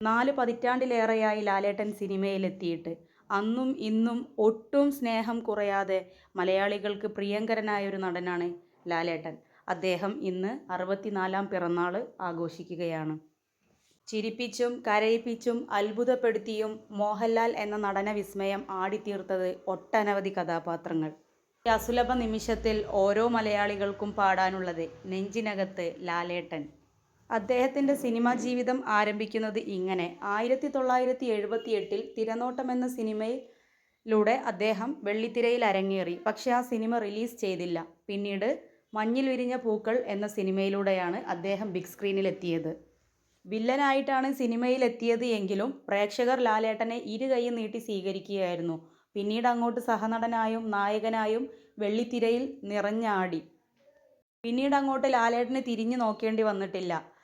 നാല് പതിറ്റാണ്ടിലേറെയായി ലാലേട്ടൻ സിനിമയിലെത്തിയിട്ട്. അന്നും ഇന്നും ഒട്ടും സ്നേഹം കുറയാതെ മലയാളികൾക്ക് പ്രിയങ്കരനായ ഒരു നടനാണ് ലാലേട്ടൻ. അദ്ദേഹം ഇന്ന് അറുപത്തിനാലാം പിറന്നാൾ ആഘോഷിക്കുകയാണ്. ചിരിപ്പിച്ചും കരയിപ്പിച്ചും അത്ഭുതപ്പെടുത്തിയും മോഹൻലാൽ എന്ന നടന വിസ്മയം ആടിത്തീർത്തത് ഒട്ടനവധി കഥാപാത്രങ്ങൾ. ഈ അസുലഭ നിമിഷത്തിൽ ഓരോ മലയാളികൾക്കും പാടാനുള്ളത് നെഞ്ചിനകത്ത് ലാലേട്ടൻ. അദ്ദേഹത്തിന്റെ സിനിമാ ജീവിതം ആരംഭിക്കുന്നത് ഇങ്ങനെ. ആയിരത്തി തൊള്ളായിരത്തി എഴുപത്തി എട്ടിൽ തിരനോട്ടം എന്ന സിനിമയിലൂടെ അദ്ദേഹം വെള്ളിത്തിരയിൽ അരങ്ങേറി. പക്ഷേ ആ സിനിമ റിലീസ് ചെയ്തില്ല. പിന്നീട് മഞ്ഞിൽ വിരിഞ്ഞ പൂക്കൾ എന്ന സിനിമയിലൂടെയാണ് അദ്ദേഹം ബിഗ് സ്ക്രീനിലെത്തിയത്. വില്ലനായിട്ടാണ് സിനിമയിലെത്തിയത് എങ്കിലും പ്രേക്ഷകർ ലാലേട്ടനെ ഇരു കൈയും നീട്ടി സ്വീകരിക്കുകയായിരുന്നു. പിന്നീട് അങ്ങോട്ട് സഹനടനായും നായകനായും വെള്ളിത്തിരയിൽ നിറഞ്ഞാടി. പിന്നീട് അങ്ങോട്ട് ലാലേട്ടനെ തിരിഞ്ഞു നോക്കേണ്ടി വന്നിട്ടില്ല.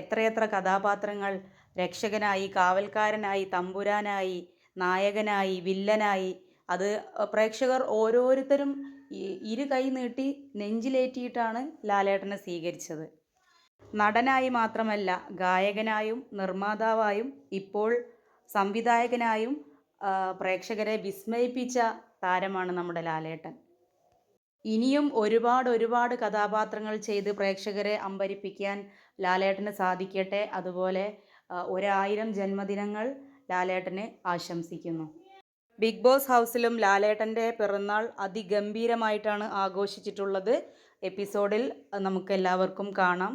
എത്രയെത്ര കഥാപാത്രങ്ങൾ രക്ഷകനായി കാവൽക്കാരനായി തമ്പുരാനായി നായകനായി വില്ലനായി. അത് പ്രേക്ഷകർ ഓരോരുത്തരും ഇരു കൈ നീട്ടി നെഞ്ചിലേറ്റിയിട്ടാണ് ലാലേട്ടനെ സ്വീകരിച്ചത്. നടനായി മാത്രമല്ല ഗായകനായും നിർമ്മാതാവായും ഇപ്പോൾ സംവിധായകനായും പ്രേക്ഷകരെ വിസ്മയിപ്പിച്ച താരമാണ് നമ്മുടെ ലാലേട്ടൻ. ഇനിയും ഒരുപാട് ഒരുപാട് കഥാപാത്രങ്ങൾ ചെയ്ത് പ്രേക്ഷകരെ അമ്പരിപ്പിക്കാൻ ലാലേട്ടന് സാധിക്കട്ടെ. അതുപോലെ ഒരായിരം ജന്മദിനങ്ങൾ ലാലേട്ടന് ആശംസിക്കുന്നു. ബിഗ് ബോസ് ഹൗസിലും ലാലേട്ടന്റെ പിറന്നാൾ അതിഗംഭീരമായിട്ടാണ് ആഘോഷിച്ചിട്ടുള്ളത്. എപ്പിസോഡിൽ നമുക്ക് എല്ലാവർക്കും കാണാം.